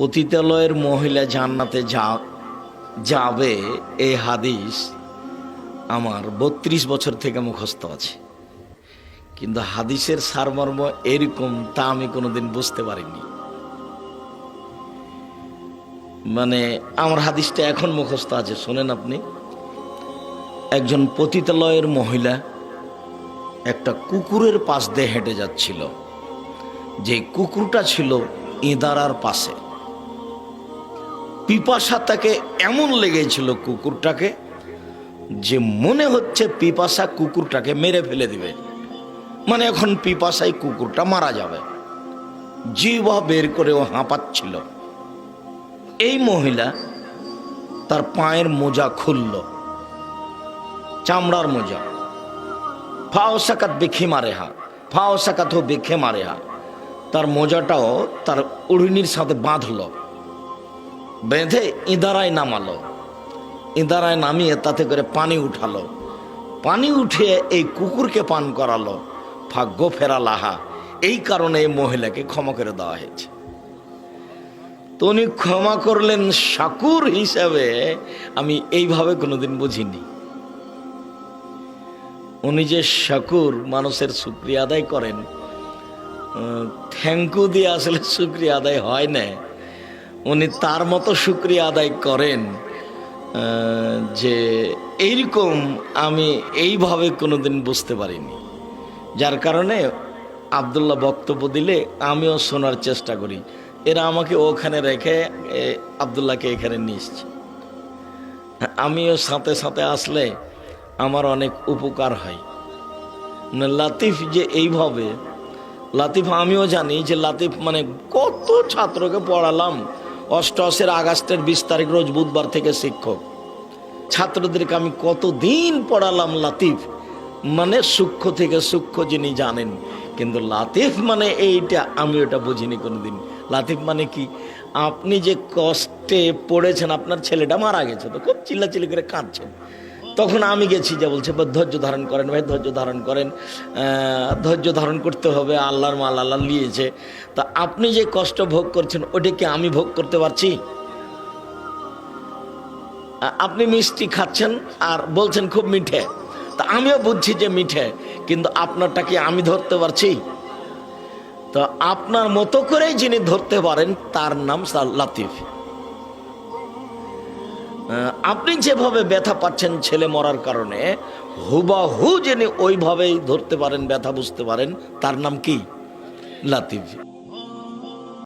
পতিতালয়ের মহিলা জান্নাতে যা, যাবে এই হাদিস আমার বত্রিশ বছর থেকে মুখস্থ আছে। কিন্তু হাদিসের সারমর্ম এরকম তা আমি কোনোদিন বুঝতে পারিনি। মানে আমার হাদিসটা এখন মুখস্থ আছে, শোনেন আপনি। একজন পতিতালয়ের মহিলা একটা কুকুরের পাশ দিয়ে হেঁটে যাচ্ছিল। যে কুকুরটা ছিল ইঁদারার পাশে। পিপাসা তাকে এমন লেগেছিল কুকুরটাকে যে মনে হচ্ছে পিপাসা কুকুরটাকে মেরে ফেলে দিবে। মানে এখন পিপাসায় কুকুরটা মারা যাবে। জিবা বের করে ও হাঁপাচ্ছিল। এই মহিলা তার পায়ের মোজা খুলল। চামড়ার মোজা। ফাও সাকাত বেখে মারে হা। ফাও সাকাত বেখে মারে হা। তার মোজাটাও তার উড়িনির সাথে বাঁধলো। বেঁধে ইঁদারায় নামালো। ইঁদারায় নামিয়ে তাতে করে পানি উঠালো। পানি উঠিয়ে এই কুকুরকে পান করালো। ভাগ্য ফেরা লাহা এই কারণে এই মহিলাকে ক্ষমা করে দেওয়া হয়েছে। তো উনি ক্ষমা করলেন শাকুর হিসাবে, আমি এইভাবে কোনোদিন বুঝিনি। উনি যে শাকুর মানুষের শুক্রিয়া আদায় করেন থ্যাংক দিয়ে আসলে শুক্রিয়া আদায় হয় না। উনি তার মতো শুক্রিয়া আদায় করেন যে এইরকম আমি এইভাবে কোনোদিন বুঝতে পারিনি। যার কারণে আবদুল্লাহ বক্তব্য দিলে আমিও শোনার চেষ্টা করি। এরা আমাকে ওখানে রেখে আবদুল্লাহকে এখানে এসছে। আমিও সাথে সাথে আসলে আমার অনেক উপকার হয়। লাতিফ যে এইভাবে, লাতিফ আমিও জানি যে লাতিফ মানে কত ছাত্রকে পড়ালাম অষ্টআশের আগস্টের বিশ তারিখ রোজ বুধবার থেকে শিক্ষক। ছাত্রদেরকে আমি কতদিন পড়ালাম লাতিফ? মানে সূক্ষ্ম থেকে সূক্ষ্ম যিনি জানেন, কিন্তু লাতিফ মানে এইটা, আমি ওটা বুঝিনি কোনোদিন। লাতিফ মানে কি? আপনি যে কষ্টে পড়েছেন, আপনার ছেলেটা মারা গেছে, তো খুব চিল্লাচিল্লি করে কাঁদছেন। তখন আমি গেছি যে বলছে ধৈর্য ধারণ করেন ভাই, ধৈর্য ধারণ করেন। ধৈর্য ধারণ করতে হবে, আল্লাহর মাল আল্লাহ নিয়েছে। তা আপনি যে কষ্ট ভোগ করছেন, ওটা কি আমি ভোগ করতে পারছি? আপনি মিষ্টি খাচ্ছেন আর বলছেন খুব মিঠে। তা আমিও বুঝছি যে মিঠে, কিন্তু আপনারটা কি আমি ধরতে পারছি? তো আপনার মতো করেই যিনি ধরতে পারেন, তার নাম লাতিফ। আপনি যেভাবে ব্যথা পাচ্ছেন ছেলে মরার কারণে, হুবাহু যিনি ওইভাবেই ধরতে পারেন, ব্যথা বুঝতে পারেন, তার নাম কি? লাতিফ।